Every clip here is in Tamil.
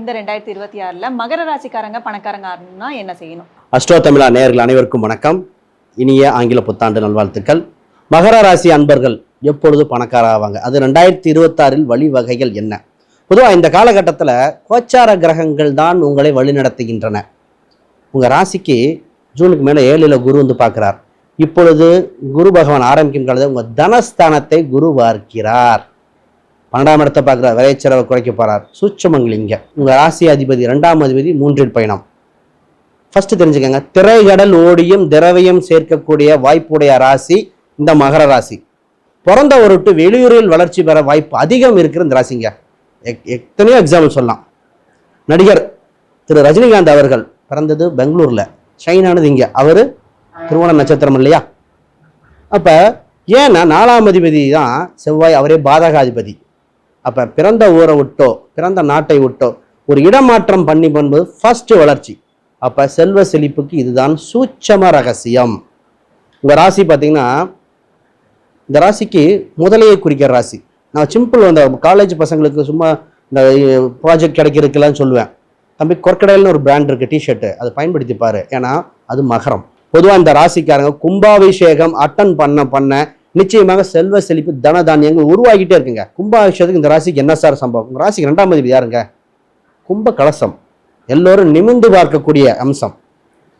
இந்த ரெண்டாயிரத்தி இருபத்தி ஆறில் மகர ராசிக்காரங்க பணக்காரங்க ஆகணும்னா என்ன செய்யணும்? அஸ்ட்ரோ தமிழா நேயர்கள் அனைவருக்கும் வணக்கம். இனிய ஆங்கில புத்தாண்டு நல்வாழ்த்துக்கள். மகர ராசி அன்பர்கள் எப்பொழுது பணக்கார ஆவாங்க? அது ரெண்டாயிரத்தி இருபத்தாறில் வழிவகைகள் என்ன? பொதுவாக இந்த காலகட்டத்தில் கோச்சார கிரகங்கள் தான் உங்களை வழிநடத்துகின்றன உங்கள் ராசிக்கு ஜூனுக்கு மேலே ஏழில் குரு வந்து பார்க்குறார். இப்பொழுது குரு பகவான் ஆரம்பிக்கும் காலத்தில் உங்கள் தனஸ்தானத்தை குரு பார்க்கிறார் பன்னெண்டாம் இடத்தை பார்க்குறார். விளைச்சரவை குறைக்க போகிறார் சூட்சமங்கலிங்க உங்கள் ராசி அதிபதி ரெண்டாம் அதிபதி மூன்றில் பயணம். ஃபர்ஸ்ட் தெரிஞ்சுக்கங்க. திரைகடல் ஓடியும் திரவியம் சேர்க்கக்கூடிய வாய்ப்புடைய ராசி இந்த மகர ராசி. பிறந்த ஒருட்டு வெளியூரில் வளர்ச்சி பெற வாய்ப்பு அதிகம் இருக்கிற இந்த ராசிங்க. எக்- எத்தனையோ எக்ஸாம்பிள் சொல்லலாம். நடிகர் திரு ரஜினிகாந்த் அவர்கள் பிறந்தது பெங்களூரில். ஷைனானது இங்கே. அவர் திருவோண நட்சத்திரம் இல்லையா? அப்போ ஏன்னா நாலாம் அதிபதி தான் செவ்வாய் அவரே பாதகாதிபதி. அப்போ பிறந்த ஊரை விட்டோ பிறந்த நாட்டை விட்டோ ஒரு இடமாற்றம் பண்ணி பண்ணும்போது ஃபர்ஸ்ட் வளர்ச்சி. அப்போ செல்வ செழிப்புக்கு இதுதான் சூட்சம ரகசியம். உங்கள் ராசி பார்த்தீங்கன்னா இந்த ராசிக்கு முதலையை குறிக்கிற ராசி. நான் சிம்பிள் அந்த காலேஜ் பசங்களுக்கு சும்மா இந்த ப்ராஜெக்ட் கிடைக்கிறதுக்கெல்லாம் சொல்லுவேன். தம்பி கொர்க்கடைல்னு ஒரு பிராண்ட் இருக்குது டிஷர்ட்டு அதை பயன்படுத்தி பாரு. ஏன்னா அது மகரம். பொதுவாக இந்த ராசிக்காரங்க கும்பாபிஷேகம் அட்டன் பண்ண பண்ண நிச்சயமாக செல்வ செழிப்பு தன தானியங்கள் உருவாகிட்டே இருக்குங்க. கும்பாபிஷேகத்துக்கு இந்த ராசிக்கு என்ன சார் சம்பவம்? ராசிக்கு ரெண்டாம் அதிபதி யாருங்க? கும்ப கலசம் எல்லோரும் நிமிர்ந்து பார்க்கக்கூடிய அம்சம்.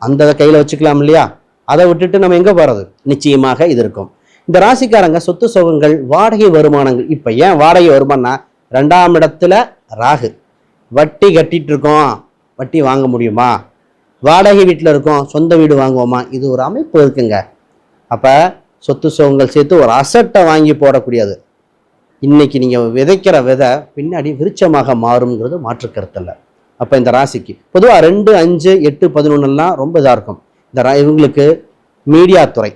அந்த கையில் வச்சுக்கலாம் இல்லையா? அதை விட்டுட்டு நம்ம எங்கே போகிறது நிச்சயமாக இது இருக்கும். இந்த ராசிக்காரங்க சொத்து சுகங்கள் வாடகை வருமானங்கள். இப்போ ஏன் வாடகை வருமானம்னா ரெண்டாம் இடத்துல ராகு. வட்டி கட்டிட்டு இருக்கோம். வட்டி வாங்க முடியுமா? வாடகை வீட்டில் இருக்கோம். சொந்த வீடு வாங்குவோமா? இது ஒரு அமைப்பு இருக்குங்க. அப்போ சொத்து சுகங்கள் சேர்த்து ஒரு அசட்டை வாங்கி போடக்கூடியது. இன்னைக்கு நீங்கள் விதைக்கிற விதை பின்னாடி விருட்சமாக மாறுங்கிறது மாற்றுக்கருத்தல்ல. அப்போ இந்த ராசிக்கு பொதுவாக ரெண்டு அஞ்சு எட்டு பதினொன்றுலாம் ரொம்ப இதாக இருக்கும். இந்த ரா- இவங்களுக்கு மீடியா துறை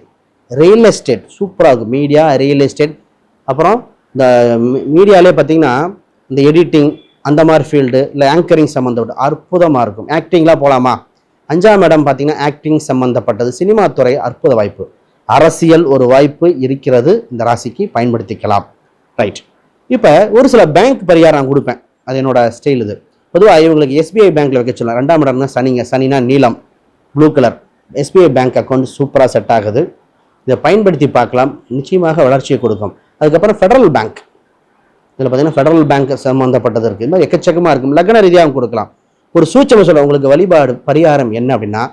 ரியல் எஸ்டேட் சூப்பராக இருக்கும். மீடியா ரியல் எஸ்டேட் அப்புறம் இந்த மீடியாலே பார்த்தீங்கன்னா இந்த எடிட்டிங் அந்த மாதிரி ஃபீல்டு இல்லை ஆங்கரிங் சம்மந்தப்பட்ட அற்புதமாக இருக்கும். ஆக்டிங்லாம் போகலாமா அஞ்சாம் இடம் பார்த்தீங்கன்னா ஆக்டிங் சம்மந்தப்பட்டது சினிமா துறை அற்புத வாய்ப்பு. அரசியல் ஒரு வாய்ப்பு இருக்கிறது. இந்த ராசிக்கு பயன்படுத்திக்கலாம். ரைட் இப்போ ஒரு சில பேங்க் பரிகாரம் நான் கொடுப்பேன். அது என்னோட ஸ்டைல் இது. பொதுவாக இவங்களுக்கு எஸ்பிஐ பேங்க்கில் வைக்க சொல்லலாம் ரெண்டாம் இடம்னா சனிங்க. சனினா நீலம். Blue colour SBI bank account சூப்பராக செட் ஆகுது. இதை பயன்படுத்தி பார்க்கலாம். நிச்சயமாக வளர்ச்சியை கொடுக்கும். அதுக்கப்புறம் ஃபெடரல் பேங்க் இதில் பார்த்தீங்கன்னா ஃபெடரல் பேங்க் சம்மந்தப்பட்டது இருக்குது இந்த மாதிரி எக்கச்சக்கமாக இருக்கும். லக்ன ரீதியாகவும் கொடுக்கலாம். ஒரு சூட்சம சொல்ல உங்களுக்கு வழிபாடு பரிகாரம் என்ன அப்படின்னா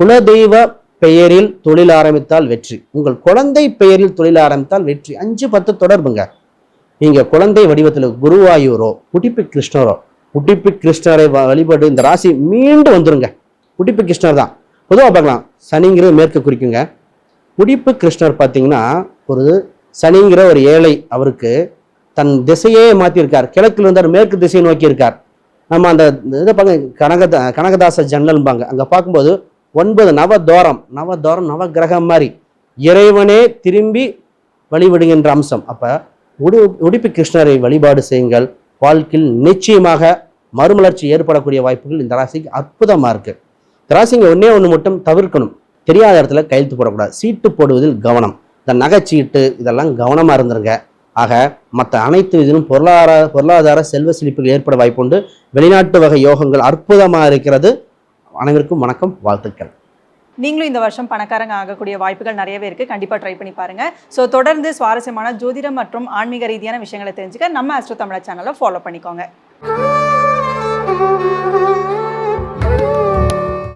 குலதெய்வ பெயரில் தொழில் ஆரம்பித்தால் வெற்றி. உங்கள் குழந்தை பெயரில் தொழில் ஆரம்பித்தால் வெற்றி. அஞ்சு பத்து தொடர்புங்க. நீங்கள் குழந்தை வடிவத்தில் குருவாயூரோ குட்டிப்பு கிருஷ்ணரோ குட்டிப்பு கிருஷ்ணரை வ- வழிபாடு இந்த ராசி மீண்டும் வந்துருங்க. குட்டிப்பு கிருஷ்ணர் தான். பொதுவாக பார்க்கலாம். சனிங்கிறது மேற்கு குறிக்குங்க. உடிப்பு கிருஷ்ணர் பார்த்தீங்கன்னா ஒரு சனிங்கிற ஒரு ஏழை அவருக்கு தன் திசையே மாற்றியிருக்கார் கிழக்கில் இருந்தார் மேற்கு திசையை நோக்கி இருக்கார் நம்ம அந்த இதை பார்க்க கனகதா கனகதாச ஜன்னல்பாங்க அங்கே பார்க்கும்போது ஒன்பது நவதோரம் நவதோரம் நவ கிரகம் மாதிரி. இறைவனே திரும்பி வழிபடுகின்ற அம்சம். அப்போ உடு உடுப்பி கிருஷ்ணரை வழிபாடு செய்யுங்கள். வாழ்க்கையில் நிச்சயமாக மறுமலர்ச்சி ஏற்படக்கூடிய வாய்ப்புகள் இந்த ராசிக்கு அற்புதமாக இருக்குது இந்த ராசிங்க ஒன்றே ஒன்று மட்டும் தவிர்க்கணும். தெரியாத இடத்துல கையெழுத்து போடக்கூடாது. சீட்டு போடுவதில் கவனம். இந்த நகைச்சீட்டு இதெல்லாம் கவனமாக இருந்துருங்க. ஆக மற்ற அனைத்து இதிலும் பொருளாதார பொருளாதார செல்வ செழிப்புகள் ஏற்பட வாய்ப்புண்டு. வெளிநாட்டு வகை யோகங்கள் அற்புதமாக இருக்கிறது. அனைவருக்கும் வணக்கம் வாழ்த்துக்கள். நீங்களும் இந்த வருஷம் பணக்காரங்க ஆகக்கூடிய வாய்ப்புகள் நிறையவே இருக்கு. கண்டிப்பா ட்ரை பண்ணி பாருங்க. ஸோ தொடர்ந்து சுவாரஸ்யமான ஜோதிடம் மற்றும் ஆன்மீக ரீதியான விஷயங்களை தெரிஞ்சுக்க நம்ம அஸ்ட்ரோ தமிழா சேனலை ஃபாலோ பண்ணிக்கோங்க.